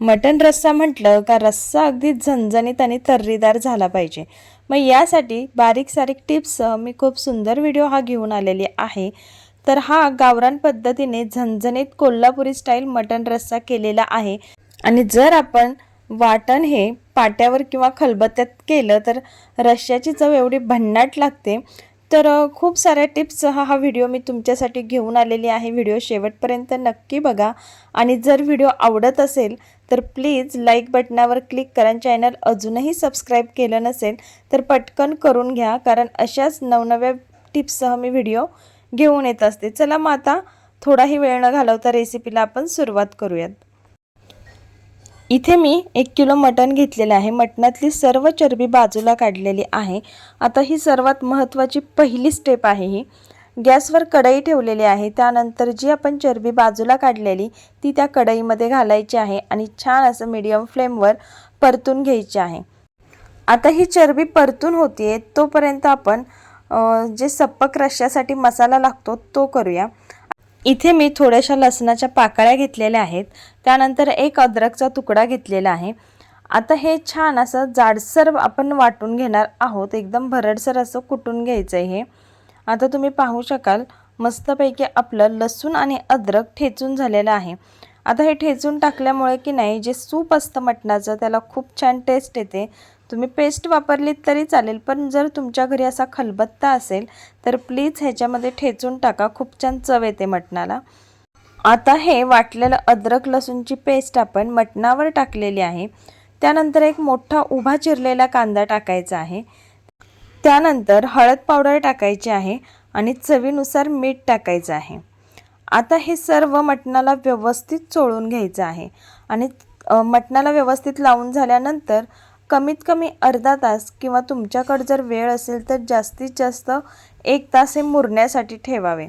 मटण रस्सा म्हटलं का रस्सा अगदी झणझणीत आणि तर्रीदार झाला पाहिजे. मग यासाठी बारीक सारीक टिप्ससह मी खूप सुंदर व्हिडिओ हा घेऊन आलेली आहे. तर हा गावरान पद्धतीने झणझणीत कोल्हापुरी स्टाईल मटण रस्सा केलेला आहे. आणि जर आपण वाटण हे पाट्यावर किंवा खलबत्त्यात केलं तर रश्श्याची चव एवढी भन्नाट लागते. तर खूप साऱ्या टिप्ससह हा व्हिडिओ मी तुमच्यासाठी घेऊन आलेली आहे. व्हिडिओ शेवटपर्यंत नक्की बघा. आणि जर व्हिडिओ आवडत असेल तर प्लीज लाईक बटनावर क्लिक करा. चॅनल अजूनही सबस्क्राईब केलं नसेल तर पटकन करून घ्या. कारण अशाच नवनव्या टिप्ससह मी व्हिडिओ घेऊन येत असते. चला मग आता थोडाही वेळ न घालवता रेसिपीला आपण सुरुवात करूयात. इथे मी एक किलो मटण घेतलेलं आहे. मटणातली सर्व चरबी बाजूला काढलेली आहे. आता ही सर्वात महत्त्वाची पहिली स्टेप आहे ही. गॅसवर कढई ठेवलेली आहे. त्यानंतर जी आपण चरबी बाजूला काढलेली ती त्या कढईमध्ये घालायची आहे आणि छान असं मीडियम फ्लेमवर परतून घ्यायची आहे. आता ही चरबी परतून होतीये तोपर्यंत आपण जे सप्पक रश्श्यासाठी मसाला लागतो तो करूया. इथे मी थोड्याशा लसणाच्या पाकळ्या घेतलेल्या आहेत. त्यानंतर एक अद्रकचा तुकडा घेतलेला आहे. आता हे छान असं जाडसर आपण वाटून घेणार आहोत. एकदम भरडसर असं कुटून घ्यायचं आहे हे. आता तुम्ही पाहू शकाल मस्तपैकी आपलं लसूण आणि अद्रक ठेचून झालेलं आहे. आता हे ठेचून टाकल्यामुळे की नाही जे सूप असतं मटणाचं त्याला खूप छान टेस्ट येते. तुम्ही पेस्ट वापरलीत तरी चालेल पण जर तुमच्या घरी असा खलबत्ता असेल तर प्लीज ह्याच्यामध्ये ठेचून टाका. खूप छान चव येते मटणाला. आता हे वाटलेलं अद्रक लसूणची पेस्ट आपण मटणावर टाकलेली आहे. त्यानंतर एक मोठा उभा चिरलेला कांदा टाकायचा आहे. त्यानंतर हळद पावडर टाकायची आहे आणि चवीनुसार मीठ टाकायचं आहे. आता हे सर्व मटणाला व्यवस्थित चोळून घ्यायचं आहे आणि मटणाला व्यवस्थित लावून झाल्यानंतर कमीत कमी अर्धा तास किंवा तुमच्याकडे जर वेळ असेल तर जास्तीत जास्त एक तास हे मुरण्यासाठी ठेवावे.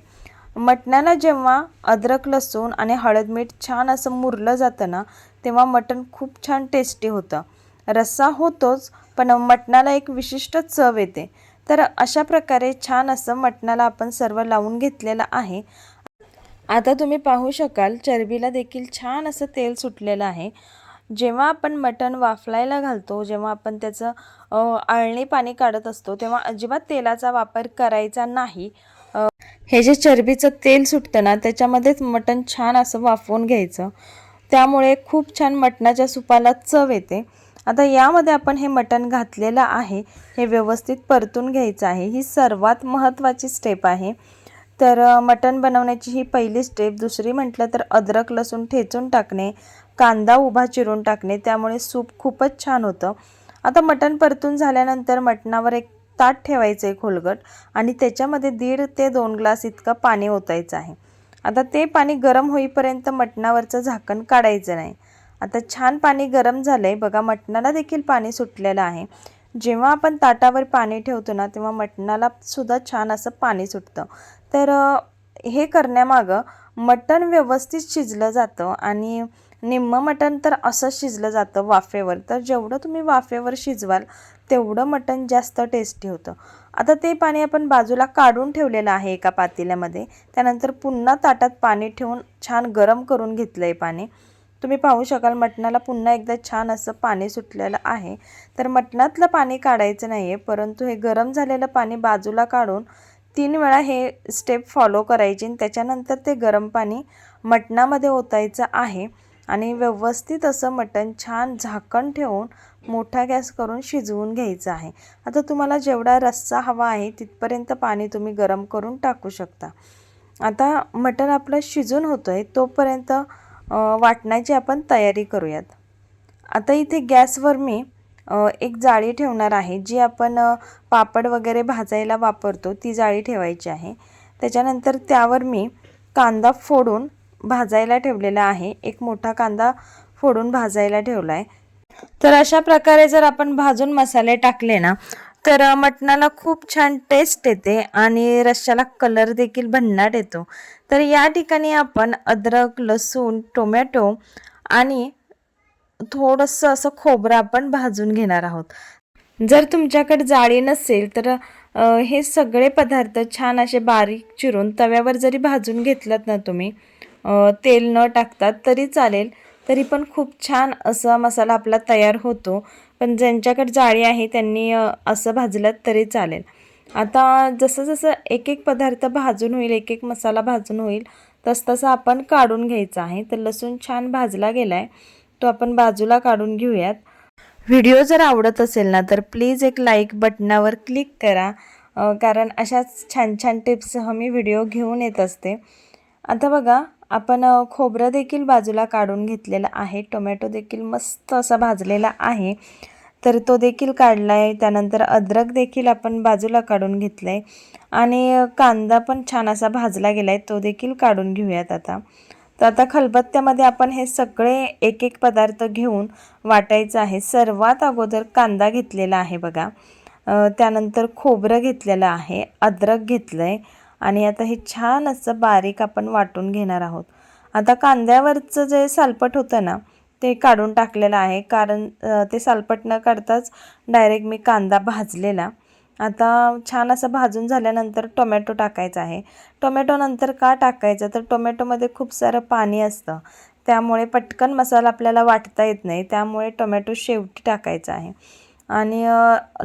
मटणाला जेव्हा अद्रक लसूण आणि हळद मीठ छान असं मुरलं जातं ना तेव्हा मटण खूप छान टेस्टी होतं. रस्सा होतोच पण मटणाला एक विशिष्ट चव येते. तर अशा प्रकारे छान असं मटणाला आपण सर्व लावून घेतलेलं आहे. आता तुम्ही पाहू शकाल चरबीला देखील छान असं तेल सुटलेलं आहे. जेव्हा आपण मटण वाफलायला घालतो जेव्हा आपण त्याचं आळणी पाणी काढत असतो तेव्हा अजिबात तेलाचा वापर करायचा नाही. हे जे चरबीचं तेल सुटतं ना त्याच्यामध्येच मटण छान असं वाफवून घ्यायचं. त्यामुळे खूप छान मटणाच्या सुपाला चव येते. आता यामध्ये आपण हे मटण घातलेलं आहे हे व्यवस्थित परतून घ्यायचं आहे. ही सर्वात महत्त्वाची स्टेप आहे. तर मटण बनवण्याची ही पहिली स्टेप दुसरी म्हटलं तर अद्रक लसूण ठेचून टाकणे कांदा उभा चिरून टाकणे त्यामुळे सूप खूपच छान होतं. आता मटण परतून झाल्यानंतर मटणावर एक ताट ठेवायचं आहे खोलगट आणि त्याच्यामध्ये दीड ते दोन ग्लास इतकं पाणी ओतायचं आहे. आता ते पाणी गरम होईपर्यंत मटणावरचं झाकण काढायचं नाही. आता छान पाणी गरम झालं आहे बघा मटणाला देखील पाणी सुटलेलं आहे. जेव्हा आपण ताटावर पाणी ठेवतो ना तेव्हा मटणाला सुद्धा छान असं पाणी सुटतं. तर हे करण्यामागं मटण व्यवस्थित शिजलं जातं आणि निम्मं मटण तर असं शिजलं जातं वाफेवर. तर जेवढं तुम्ही वाफेवर शिजवाल तेवढं मटण जास्त टेस्टी होतं. आता ते पाणी आपण बाजूला काढून ठेवलेलं आहे एका पातेल्यामध्ये. त्यानंतर पुन्हा ताटात पाणी ठेवून छान गरम करून घेतलं आहे पाणी. तुम्ही पाहू शकाल मटणाला पुन्हा एकदा छान असं पाणी सुटलेलं आहे. तर मटणातलं पाणी काढायचं नाही आहे परंतु हे गरम झालेलं पाणी बाजूला काढून तीन वेळा हे स्टेप फॉलो करायची आणि त्याच्यानंतर ते गरम पाणी मटणामध्ये ओतायचं आहे. आणि व्यवस्थित असं मटण छान झाकण ठेवून मोठा गॅस करून शिजवून घ्यायचं आहे. आता तुम्हाला जेवढा रस्सा हवा आहे तिथपर्यंत पाणी तुम्ही गरम करून टाकू शकता. आता मटण आपलं शिजून होतं आहे तोपर्यंत वाटण्याची आपण तयारी करूयात. आता इथे गॅसवर मी एक जाळी ठेवणार आहे जी आपण पापड वगैरे भाजायला वापरतो ती जाळी ठेवायची आहे. त्याच्यानंतर त्यावर मी कांदा फोडून भाजायला ठेवलेला आहे. एक मोठा कांदा फोडून भाजायला ठेवला आहे तर अशा प्रकारे जर आपण भाजून मसाले टाकले ना तर मटणाला खूप छान टेस्ट येते आणि रश्श्याला कलर देखील भन्नाट येतो. तर या ठिकाणी आपण अद्रक लसूण टोमॅटो आणि थोडंसं असं खोबरं आपण भाजून घेणार आहोत. जर तुमच्याकडे जाळी नसेल तर हे सगळे पदार्थ छान असे बारीक चिरून तव्यावर जरी भाजून घेतलात ना तुम्ही तेल न टाकतात तरी चालेल. तरी पण खूप छान असा मसाला आपला तयार होतो. पण ज्यांच्याकडे जाळी आहे त्यांनी असं भाजलं तरी चालेल. आता जसं जसं एक एक पदार्थ भाजून होईल एक एक मसाला भाजून होईल तस तसं आपण काढून घ्यायचं आहे. तर लसूण छान भाजला गेला आहे तो आपण बाजूला काढून घेऊयात. व्हिडिओ जर आवडत असेल ना तर प्लीज एक लाईक बटनावर क्लिक करा. कारण अशाच छान छान टिप्ससह मी व्हिडिओ घेऊन येत असते. आता बघा आपण खोबरं देखील बाजूला काढून घेतलेलं आहे. टोमॅटो देखील मस्त असा भाजलेला आहे. तर तो देखील काढला आहे त्यानंतर अद्रक देखील आपण बाजूला काढून घेतलं आहे आणि कांदा पण छान असा भाजला गेला आहे तो देखील काढून घेऊयात आता. तर आता खलबत्त्यामध्ये आपण हे सगळे एक एक पदार्थ घेऊन वाटायचं आहे. सर्वात अगोदर कांदा घेतलेला आहे बघा. त्यानंतर खोबरं घेतलेलं आहे. अद्रक घेतलं आहे आणि आता हे छान असं बारीक आपण वाटून घेणार आहोत. आता कांद्यावरचं जे सालपट होतं ना ते काढून टाकलेलं आहे. कारण ते सालपट न काढताच डायरेक्ट मी कांदा भाजलेला. आता छान असं भाजून झाल्यानंतर टोमॅटो टाकायचा आहे. टोमॅटो नंतर का टाकायचं? तर टोमॅटोमध्ये खूप सारं पाणी असतं. त्यामुळे पटकन मसाला आपल्याला वाटता येत नाही. त्यामुळे टोमॅटो शेवटी टाकायचा आहे. आणि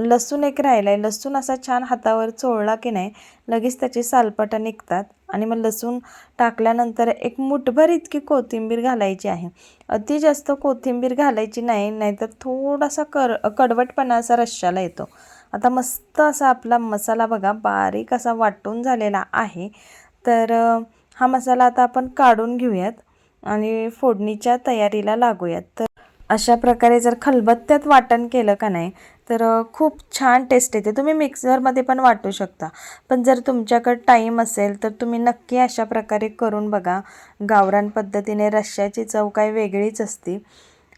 लसूण एक राहिला आहे लसूण असा छान हातावर चोळला की नाही लगेच त्याची सालपटा निघतात आणि मग लसूण टाकल्यानंतर एक मुठभर इतकी कोथिंबीर घालायची आहे. अति जास्त कोथिंबीर घालायची नाही नाहीतर थोडासा कर कडवटपणा असा रश्शाला येतो. आता मस्त असा आपला मसाला बघा बारीक असा वाटून झालेला आहे. तर हा मसाला आता आपण काढून घेऊयात आणि फोडणीच्या तयारीला लागूयात. तर अशा प्रकारे जर खलबत्त्यात वाटण केलं का नाही तर खूप छान टेस्ट येते. तुम्ही मिक्सरमध्ये पण वाटू शकता. पण जर तुमच्याकडं टाईम असेल तर तुम्ही नक्की अशा प्रकारे करून बघा. गावरान पद्धतीने रश्श्याची चव काय वेगळीच असते.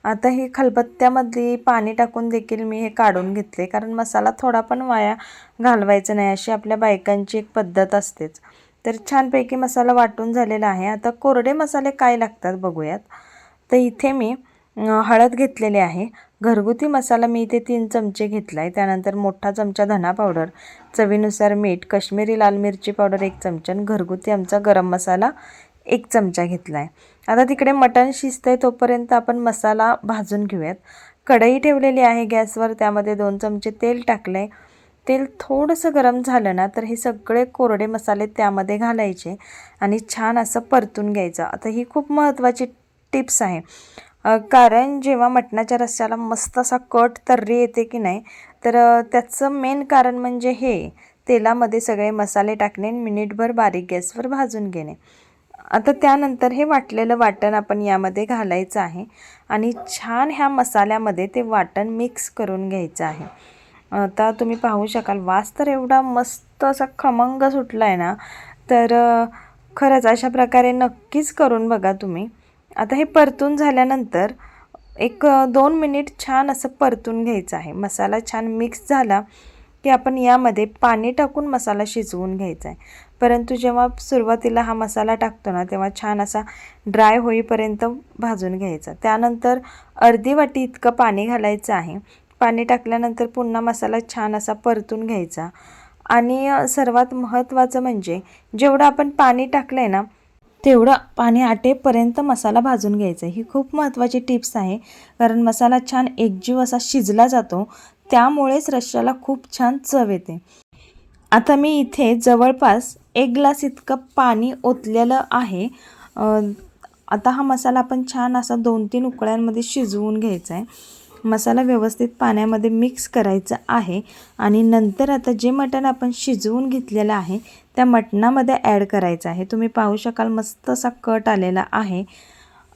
आता ही खलबत्त्यामधली पाणी टाकून देखील मी हे काढून घेतले. कारण मसाला थोडा पण वाया घालवायचा नाही अशी आपल्या बायकांची एक पद्धत असतेच. तर छानपैकी मसाला वाटून झालेला आहे. आता कोरडे मसाले काय लागतात बघूयात. तर इथे मी हळद घेतलेली आहे. घरगुती मसाला मी इथे तीन चमचे घेतला आहे त्यानंतर मोठा चमचा धना पावडर चवीनुसार मीठ कश्मीरी लाल मिरची पावडर एक चमचा आणि घरगुती आमचा गरम मसाला एक चमचा घेतला आहे आता तिकडे मटण शिजतंय तोपर्यंत आपण मसाला भाजून घेऊयात. कढई ठेवलेली आहे गॅसवर त्यामध्ये दोन चमचे तेल टाकलं आहे तेल थोडंसं गरम झालं ना तर हे सगळे कोरडे मसाले त्यामध्ये घालायचे आणि छान असं परतून घ्यायचं. आता ही खूप महत्त्वाची टिप्स आहे. कारण जेव्हा मटणाच्या रस्स्याला मस्त असा कट तर्री येते की नाही तर त्याचं मेन कारण म्हणजे हे तेलामध्ये सगळे मसाले टाकणे आणि मिनिटभर बारीक गॅसवर भाजून घेणे. आता त्यानंतर हे वाटलेलं वाटण आपण यामध्ये घालायचं आहे आणि छान ह्या मसाल्यामध्ये ते वाटण मिक्स करून घ्यायचं आहे. आता तुम्ही पाहू शकाल वास तर एवढा मस्त असा खमंग सुटला आहे ना तर खरंच अशा प्रकारे नक्कीच करून बघा तुम्ही. आता हे परतून झाल्यानंतर एक दोन मिनिट छान असं परतून घ्यायचं आहे. मसाला छान मिक्स झाला की आपण यामध्ये पाणी टाकून मसाला शिजवून घ्यायचा आहे. परंतु जेव्हा सुरुवातीला हा मसाला टाकतो ना तेव्हा छान असा ड्राय होईपर्यंत भाजून घ्यायचा. त्यानंतर अर्धी वाटी इतकं पाणी घालायचं आहे. पाणी टाकल्यानंतर पुन्हा मसाला छान असा परतून घ्यायचा. आणि सर्वात महत्त्वाचं म्हणजे जेवढं आपण पाणी टाकलं आहे ना तेवढं पाणी आटेपर्यंत मसाला भाजून घ्यायचा ही खूप महत्त्वाची टिप्स आहे. कारण मसाला छान एकजीव असा शिजला जातो. त्यामुळेच रश्श्याला खूप छान चव येते. आता मी इथे जवळपास एक ग्लास इतकं पाणी ओतलेलं आहे. आता हा मसाला आपण छान असा दोन तीन उकळ्यांमध्ये शिजवून घ्यायचा आहे. मसाला व्यवस्थित पाण्यामध्ये मिक्स करायचा आहे. आणि नंतर आता जे मटण आपण शिजवून घेतलेलं आहे त्या मटणामध्ये ॲड करायचं आहे. तुम्ही पाहू शकाल मस्त असा कट आलेला आहे.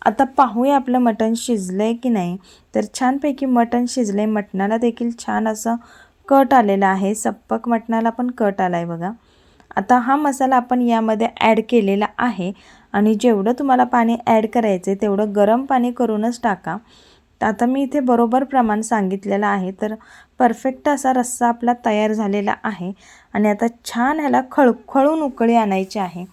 आता पाहूया आपलं मटण शिजलं आहे की नाही. तर छानपैकी मटण शिजलं आहे मटणाला देखील छान असं कट आलेला आहे. सप्पक मटणाला पण कट आला आहे बघा. आता हा मसाला आपण यामध्ये ॲड केलेला आहे. आणि जेवढं तुम्हाला पाणी ॲड करायचं आहे तेवढं गरम पाणी करूनच टाका. आता मी इथे बरोबर प्रमाण सांगितलेलं आहे तर परफेक्ट असा रस्सा आपला तयार झालेला आहे. आणि आता छान ह्याला खळखळून उकळी आणायची आहे.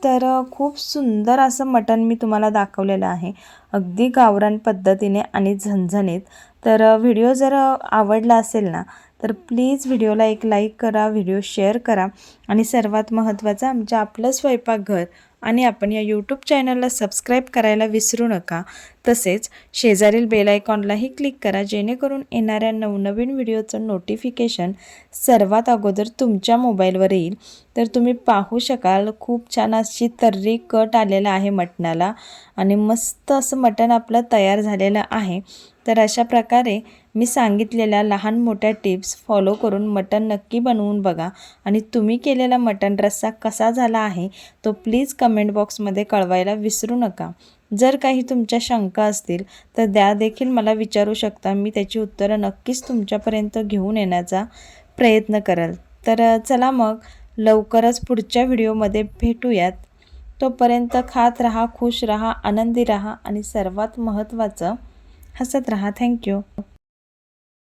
तर खूप सुंदर असं मटण मी तुम्हाला दाखवलेलं आहे. अगदी गावरान पद्धतीने आणि झणझणीत. तर व्हिडिओ जर आवडला असेल ना तर प्लीज व्हिडिओला एक लाईक करा व्हिडिओ शेअर करा. आणि सर्वात महत्त्वाचं आमच्या आपलं स्वयंपाकघर आणि आपण या यूट्यूब चॅनलला सबस्क्राईब करायला विसरू नका. तसेच शेजारील बेल आयकॉनलाही क्लिक करा जेणेकरून येणाऱ्या नवनवीन व्हिडिओचं नोटिफिकेशन सर्वात अगोदर तुमच्या मोबाईलवर येईल. तर तुम्ही पाहू शकाल खूप छान अशी तर्री कट आलेला आहे मटणाला. आणि मस्त असं मटण आपलं तयार झालेलं आहे. तर अशा प्रकारे मी सांगितलेल्या लहान मोठ्या टिप्स फॉलो करून मटण नक्की बनवून बघा. आणि तुम्ही केलेला मटण रस्सा कसा झाला आहे तो प्लीज कमेंट बॉक्समध्ये कळवायला विसरू नका. जर काही तुमच्या शंका असतील तर त्या देखील मला विचारू शकता. मी त्याची उत्तरं नक्कीच तुमच्यापर्यंत घेऊन येण्याचा प्रयत्न कराल. तर चला मग लवकरच पुढच्या व्हिडिओमध्ये भेटूयात. तोपर्यंत खात रहा खुश रहा आनंदी रहा आणि सर्वात महत्त्वाचं हसत रहा. थँक्यू